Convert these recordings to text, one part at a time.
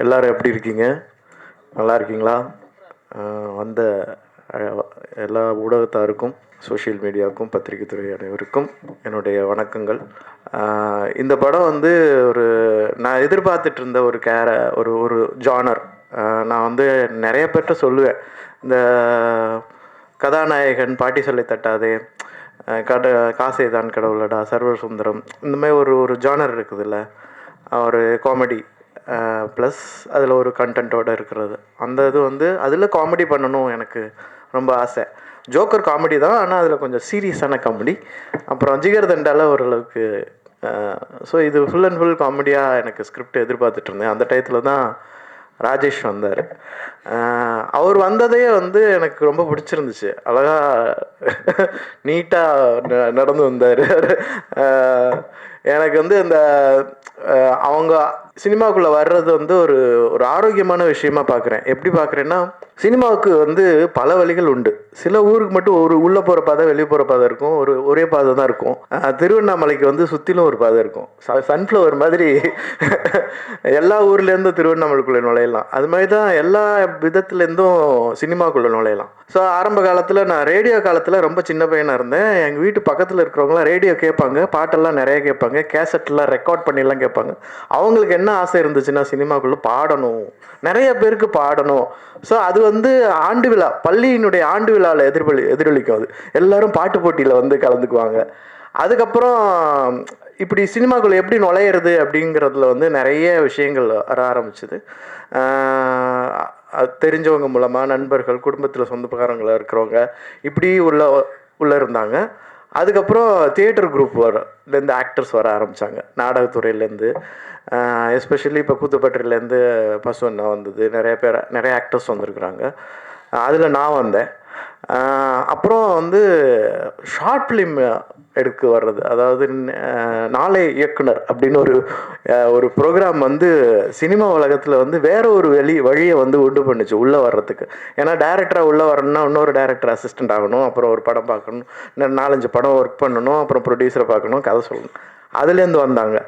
எல்லோரும் எப்படி இருக்கீங்க? நல்லா இருக்கீங்களா? வந்த எல்லா ஊடகத்தாருக்கும் சோஷியல் மீடியாவுக்கும் பத்திரிகை துறை அனைவருக்கும் என்னுடைய வணக்கங்கள். இந்த படம் வந்து ஒரு நான் எதிர்பார்த்துட்டு இருந்த ஒரு கேர ஒரு ஒரு ஜானர் நான் வந்து நிறைய பேர்கிட்ட சொல்லுவேன். இந்த கதாநாயகன் பாட்டி சொல்லி தட்டாதே கட காசே தான் கடவுளடா சர்வர் சுந்தரம் இந்த மாதிரி ஒரு ஒரு ஜானர் இருக்குதுல்ல. ஒரு காமெடி ப்ளஸ் அதில் ஒரு கண்டென்ட்டோடு இருக்கிறது. அந்த இது வந்து அதில் காமெடி பண்ணணும் எனக்கு ரொம்ப ஆசை. ஜோக்கர் காமெடி தான் ஆனால் அதில் கொஞ்சம் சீரியஸான காமெடி அப்புறம் ஜிகர் தண்டால ஓரளவுக்கு ஸோ இது ஃபுல் அண்ட் ஃபுல் காமெடியாக எனக்கு ஸ்கிரிப்ட் எதிர்பார்த்துட்டு இருந்தேன். அந்த டயத்தில் தான் ராஜேஷ் வந்தார். அவர் வந்ததே வந்து எனக்கு ரொம்ப பிடிச்சிருந்துச்சு. அழகாக நீட்டாக நடந்து வந்தார். எனக்கு வந்து இந்த அவங்க சினிமாக்குள்ளே வர்றது வந்து ஒரு ஒரு ஆரோக்கியமான விஷயமா பார்க்குறேன் எப்படி பார்க்குறேன்னா சினிமாவுக்கு வந்து பல வழிகள் உண்டு. சில ஊருக்கு மட்டும் ஒரு உள்ளே போகிற பாதை வெளியே போகிற பாதை இருக்கும். ஒரு ஒரே பாதை தான் இருக்கும். திருவண்ணாமலைக்கு வந்து சுற்றிலும் ஒரு பாதை இருக்கும். சன்ஃப்ளவர் மாதிரி எல்லா ஊர்லேருந்தும் திருவண்ணாமலைக்குள்ளே நுழையலாம். அது மாதிரி தான் எல்லா விதத்துலேருந்தும் சினிமாக்குள்ளே நுழையலாம். ஸோ ஆரம்ப காலத்தில் நான் ரேடியோ காலத்தில் ரொம்ப சின்ன பையனாக இருந்தேன். எங்கள் வீட்டு பக்கத்தில் இருக்கிறவங்களாம் ரேடியோ கேட்பாங்க பாட்டெல்லாம் நிறைய கேட்பாங்க கேசட்லாம் ரெக்கார்ட் பண்ணிலாம் கேட்பாங்க. அவங்களுக்கு என்ன ஆசை இருந்துச்சுன்னா சினிமாக்குள்ளே பாடணும். நிறைய பேருக்கு பாடணும். ஸோ அது வந்து ஆண்டு விழா பள்ளியினுடைய ஆண்டு விழா விழாவில் எதிர்பலி எதிரொலிக்கும் அது எல்லாரும் பாட்டு போட்டியில் வந்து கலந்துக்குவாங்க. அதுக்கப்புறம் இப்படி சினிமாக்குள்ளே எப்படி நுழையிறது அப்படிங்கிறதுல வந்து நிறைய விஷயங்கள் வர ஆரம்பிச்சுது. தெரிஞ்சவங்க மூலமாக நண்பர்கள் குடும்பத்தில் சொந்தக்காரங்களா இருக்கிறவங்க இப்படி உள்ள உள்ளே இருந்தாங்க. அதுக்கப்புறம் தியேட்டர் குரூப் வரலேருந்து ஆக்டர்ஸ் வர ஆரம்பித்தாங்க நாடகத்துறையிலேருந்து எஸ்பெஷலி இப்போ கூத்துப்பட்டிலேருந்து பசுவண்ணா வந்தது. நிறைய பேர் நிறைய ஆக்டர்ஸ் வந்திருக்கிறாங்க. அதில் நான் வந்தேன். அப்புறம் வந்து ஷார்ட் ஃபிலிம் எடுக்க வர்றது. அதாவது நாளை இயக்குனர் அப்படின்னு ஒரு ஒரு ப்ரோக்ராம் வந்து சினிமா உலகத்தில் வந்து வேற ஒரு வெளி வழியை வந்து உண்டு பண்ணுச்சு உள்ளே வர்றதுக்கு. ஏன்னா டேரக்டராக உள்ளே வரணும்னா இன்னொரு டேரக்டர் அசிஸ்டன்ட் ஆகணும் அப்புறம் ஒரு படம் பார்க்கணும் நாலஞ்சு படம் ஒர்க் பண்ணணும் அப்புறம் ப்ரொடியூசரை பார்க்கணும் கதை சொல்லணும். அதுலேருந்து வந்தாங்க.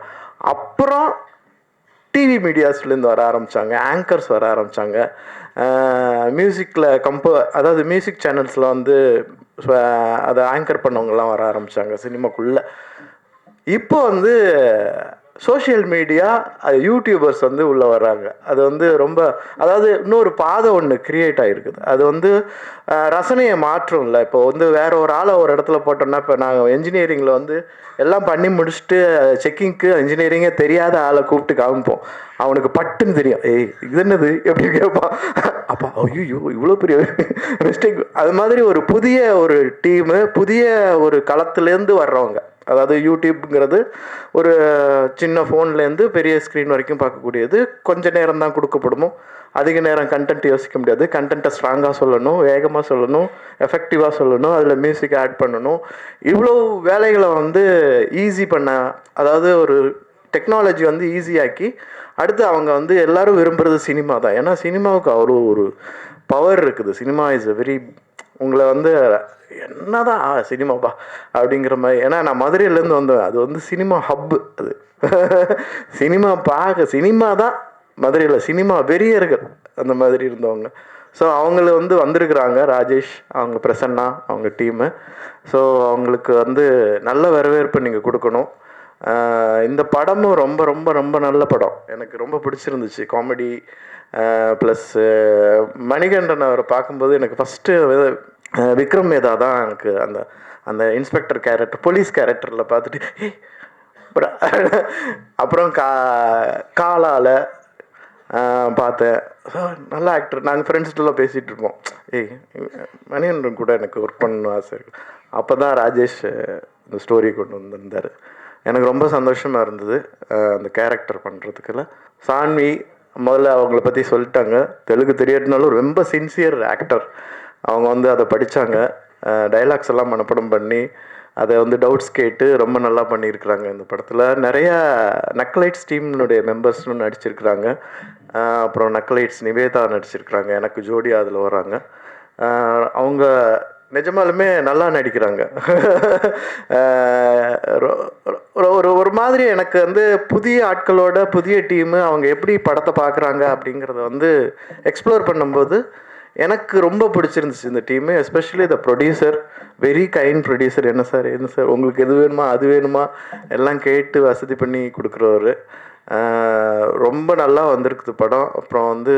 அப்புறம் டிவி மீடியாஸ்லேருந்து வர ஆரம்பித்தாங்க ஆங்கர்ஸ் வர ஆரம்பித்தாங்க மியூசிக்கில் கம்போ அதாவது மியூசிக் சேனல்ஸில் வந்து அதை ஆங்கர் பண்ணவங்கலாம் வர ஆரம்பித்தாங்க சினிமாக்குள்ளே. இப்போ வந்து சோஷியல் மீடியா அது யூடியூபர்ஸ் வந்து உள்ளே வர்றாங்க. அது வந்து ரொம்ப அதாவது இன்னொரு பாதை ஒன்று கிரியேட் ஆகிருக்குது அது வந்து ரசனையை மாற்றும் இல்லை இப்போ வந்து வேற ஒரு ஆளை ஒரு இடத்துல போட்டோம்னா இப்போ நாங்கள் என்ஜினியரிங்கில் வந்து எல்லாம் பண்ணி முடிச்சுட்டு செக்கிங்க்கு இன்ஜினியரிங்கே தெரியாத ஆளை கூப்பிட்டு காமிப்போம். அவனுக்கு பட்டுன்னு தெரியும். ஏய் இது என்னது? எப்படி கேட்பான். அப்பா ஐயோ இவ்வளோ பெரிய மிஸ்டேக் அது மாதிரி ஒரு புதிய ஒரு டீமு புதிய ஒரு களத்துலேருந்து வர்றவங்க. அதாவது யூடியூப்ங்கிறது ஒரு சின்ன ஃபோன்லேருந்து பெரிய ஸ்க்ரீன் வரைக்கும் பார்க்கக்கூடியது. கொஞ்சம் நேரம் தான் கொடுக்கப்படுமோ? அதிக நேரம் கண்டென்ட் யோசிக்க முடியாது. கண்டென்ட்டை ஸ்ட்ராங்காக சொல்லணும் வேகமாக சொல்லணும் எஃபெக்டிவாக சொல்லணும் அதில் மியூசிக் ஆட் பண்ணணும். இவ்வளோ வேலைகளை வந்து ஈஸி பண்ண அதாவது ஒரு டெக்னாலஜி வந்து ஈஸியாக்கி அடுத்து அவங்க வந்து எல்லாரும் விரும்புறது சினிமா தான். ஏன்னா சினிமாவுக்கு அவ்வளோ ஒரு பவர் இருக்குது. சினிமா இஸ் அ வெரி உங்களை வந்து என்னதான் ஆ, சினிமாப்பா? அப்படிங்கிற மாதிரி. ஏன்னா நான் மதுரையிலேருந்து வந்தேன். அது வந்து சினிமா ஹப்பு அது. சினிமா பார்க்க சினிமா தான் மதுரையில். சினிமா வெறியர்கள் அந்த மாதிரி இருந்தவங்க. ஸோ அவங்கள வந்து வந்திருக்கிறாங்க ராஜேஷ் அவங்க பிரசன்னா அவங்க டீமு ஸோ அவங்களுக்கு வந்து நல்ல வரவேற்பு நீங்கள் கொடுக்கணும். இந்த படமும் ரொம்ப ரொம்ப ரொம்ப நல்ல படம். எனக்கு ரொம்ப பிடிச்சிருந்துச்சு. காமெடி ப்ளஸ் மணிகண்டன் அவரை பார்க்கும்போது எனக்கு ஃபஸ்ட்டு விக்ரம் மேதா தான் எனக்கு அந்த அந்த இன்ஸ்பெக்டர் கேரக்டர் போலீஸ் கேரக்டரில் பார்த்துட்டு அப்புறம் கா காலால் பார்த்தேன். நல்ல ஆக்டர் நாங்கள் ஃப்ரெண்ட்ஸ்கிட்டலாம் பேசிகிட்டு இருப்போம். ஏய் மணிகண்டன் கூட எனக்கு ஒர்க் பண்ணணும் ஆசை இருக்கு. அப்போ தான் ராஜேஷ் இந்த ஸ்டோரி கொண்டு வந்திருந்தார். எனக்கு ரொம்ப சந்தோஷமாக இருந்தது அந்த கேரக்டர் பண்ணுறதுக்குள்ள சான்வி முதல்ல அவங்கள பற்றி சொல்லிட்டாங்க. தெலுங்கு தெரியாட்டினாலும் ரொம்ப சின்சியர் ஆக்டர் அவங்க வந்து அதை படித்தாங்க டைலாக்ஸ் எல்லாம் மனப்படம் பண்ணி அதை வந்து டவுட்ஸ் கேட்டு ரொம்ப நல்லா பண்ணியிருக்கிறாங்க இந்த படத்தில். நிறைய நக்லைட்ஸ் டீம்னுடைய மெம்பர்ஸ்னு நடிச்சிருக்கிறாங்க. அப்புறம் நக்லைட்ஸ் நிவேதா நடிச்சிருக்கிறாங்க. எனக்கு ஜோடி அதில் வராங்க அவங்க நிஜமாலுமே நல்லா நடிக்கிறாங்க. ரொ- ஒரு ஒரு மாதிரி எனக்கு வந்து புதிய ஆட்களோட புதிய டீமு அவங்க எப்படி படத்தை பார்க்குறாங்க அப்படிங்கிறத வந்து எக்ஸ்ப்ளோர் பண்ணும்போது எனக்கு ரொம்ப பிடிச்சிருந்துச்சு இந்த team especially the producer very kind producer என்ன சார் என்ன சார் உங்களுக்கு எது வேணுமா அது வேணுமா? எல்லாம் கேட்டு வசதி பண்ணி கொடுக்குறவர். ரொம்ப நல்லா வந்திருக்குது படம். அப்புறம் வந்து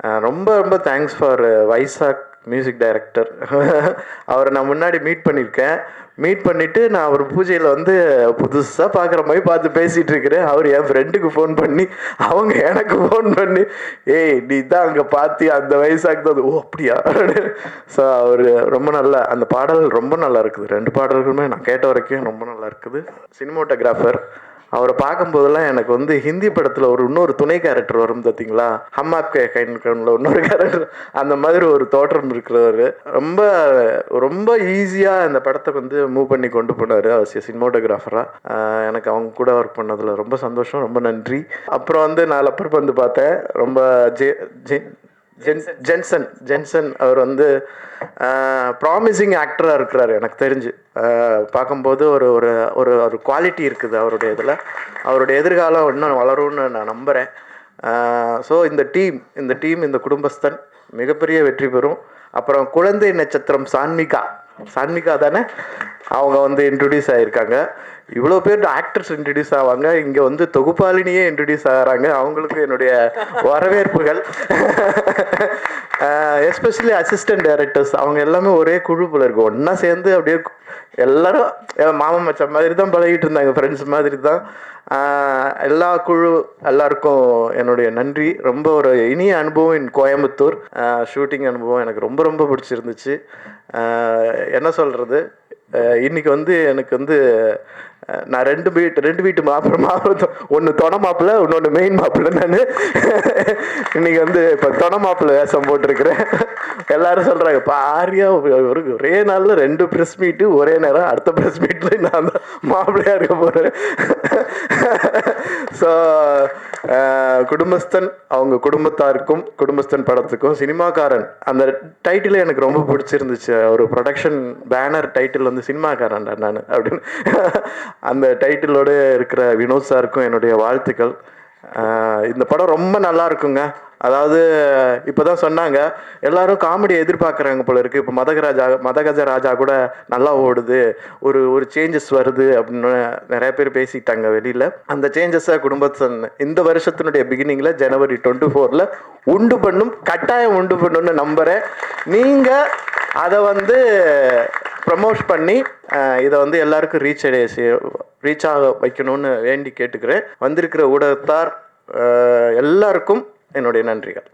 ரொம்ப ரொம்ப thanks for Vaisakh music director அவரை நான் முன்னாடி மீட் பண்ணியிருக்கேன். மீட் பண்ணிவிட்டு நான் அவர் பூஜையில் வந்து புதுசாக பார்க்குற மாதிரி பார்த்து பேசிகிட்டு இருக்கிறேன். அவர் என் ஃப்ரெண்டுக்கு ஃபோன் பண்ணி அவங்க எனக்கு ஃபோன் பண்ணி ஏய் நீ தான் அங்கே பார்த்தி அந்த வயசாகுது. தான் ஓ அப்படியா? ஸோ அவர் ரொம்ப நல்லா அந்த பாடல் ரொம்ப நல்லா இருக்குது. ரெண்டு பாடல்களுமே நான் கேட்ட வரைக்கும் ரொம்ப நல்லா இருக்குது. சினிமோட்டோகிராஃபர் அவரை பார்க்கும்போதெல்லாம் எனக்கு வந்து ஹிந்தி படத்தில் ஒரு இன்னொரு துணை கேரக்டர் வரும் பார்த்தீங்களா ஹம்மாப் ஆப்கே கைன்ல இன்னொரு கேரக்டர் அந்த மாதிரி ஒரு தோற்றம் இருக்கிறவர். ரொம்ப ரொம்ப ஈஸியாக அந்த படத்தை வந்து மூவ் பண்ணி கொண்டு போனார் அவர் சினிமோட்டோகிராஃபராக எனக்கு அவங்க கூட ஒர்க் பண்ணதில் ரொம்ப சந்தோஷம் ரொம்ப நன்றி. அப்புறம் வந்து நான் லப்பர் வந்து பார்த்தேன். ரொம்ப J J gen Jensen Jensen அவர் வந்து ப்ராமிசிங் ஆக்டராக இருக்கிறார் எனக்கு தெரிஞ்சு. பார்க்கும்போது ஒரு ஒரு ஒரு ஒரு குவாலிட்டி இருக்குது அவருடைய இதில். அவருடைய எதிர்காலம் இன்னும் வளரும்னு நான் நம்புகிறேன் ஸோ இந்த டீம் இந்த டீம் இந்த குடும்பஸ்தன் மிகப்பெரிய வெற்றி பெறும். அப்புறம் குழந்தை நட்சத்திரம் சான்மிகா. சான்மிகா தானே? அவங்க வந்து இன்ட்ரடியூஸ் ஆகியிருக்காங்க இவ்வளோ பேர் ஆக்டர்ஸ் இன்ட்ரடியூஸ் ஆவாங்க. இங்கே வந்து தொகுப்பாளினியே இன்ட்ரடியூஸ் ஆகிறாங்க. அவங்களுக்கு என்னுடைய வரவேற்புகள். எஸ்பெஷலி அசிஸ்டன்ட் டைரக்டர்ஸ் அவங்க எல்லாமே ஒரே குழு போல இருக்கும் ஒன்றா சேர்ந்து அப்படியே எல்லாரும் மாமன் மச்சான் மாதிரி தான் பழகிட்டு இருந்தாங்க. ஃப்ரெண்ட்ஸ் மாதிரி தான். எல்லா குழு எல்லாருக்கும் என்னுடைய நன்றி. ரொம்ப ஒரு இனிய அனுபவம் இன் கோயம்புத்தூர். ஷூட்டிங் அனுபவம் எனக்கு ரொம்ப ரொம்ப பிடிச்சிருந்துச்சு. என்ன சொல்கிறது இன்னைக்கு வந்து எனக்கு வந்து நான் ரெண்டு வீட்டு ரெண்டு வீட்டு மாப்பிள்ள மாப்பிள்ள ஒன்று தொட மாப்பிள்ள இன்னொன்று மெயின் மாப்பிள்ள நான். இன்னைக்கு வந்து இப்போ தொட மாப்பிள்ள வேஷம் போட்டிருக்கிறேன். எல்லாரும் சொல்கிறாங்க பாரியா ஒரு ஒரே நாளில் ரெண்டு ப்ரெஸ் மீட்டு ஒரே நேரம் அடுத்த ப்ரெஸ் மீட்டில் நான் தான் மாப்பிள்ளையாக இருக்க போகிறேன் ஸோ குடும்பஸ்தன் அவங்க குடும்பத்தாருக்கும் குடும்பஸ்தன் படத்துக்கும் சினிமாக்காரன் அந்த டைட்டில் எனக்கு ரொம்ப பிடிச்சிருந்துச்சு. ஒரு ப்ரொடக்ஷன் பேனர் டைட்டில் வந்து சினிமாக்காரன்டா நான் அப்படின்னு. அந்த டைட்டிலோட இருக்கிற வினோத் சாருக்கும் என்னுடைய வாழ்த்துக்கள். இந்த படம் ரொம்ப நல்லா இருக்குங்க. அதாவது இப்போதான் சொன்னாங்க எல்லாரும் காமெடி எதிர்பார்க்குறாங்க போல இருக்கு. இப்போ மதகராஜா மதகஜ ராஜா கூட நல்லா ஓடுது. ஒரு ஒரு சேஞ்சஸ் வருது அப்படின்னு நிறைய பேர் பேசிட்டாங்க வெளியில். அந்த சேஞ்சஸை குடும்பத்தின் இந்த வருஷத்தினுடைய பிகினிங்கில் ஜனவரி டுவெண்ட்டி ஃபோரில் உண்டு பண்ணும் கட்டாயம் உண்டு பண்ணும்னு நம்புகிறேன் நீங்கள் அதை வந்து ப்ரமோட் பண்ணி இதை வந்து எல்லாருக்கும் ரீச் அடைய ரீச் ஆக வைக்கணும்னு வேண்டி கேட்டுக்கிறேன். வந்திருக்கிற ஊடகத்தார் எல்லாருக்கும் என்னுடைய நன்றிகள்.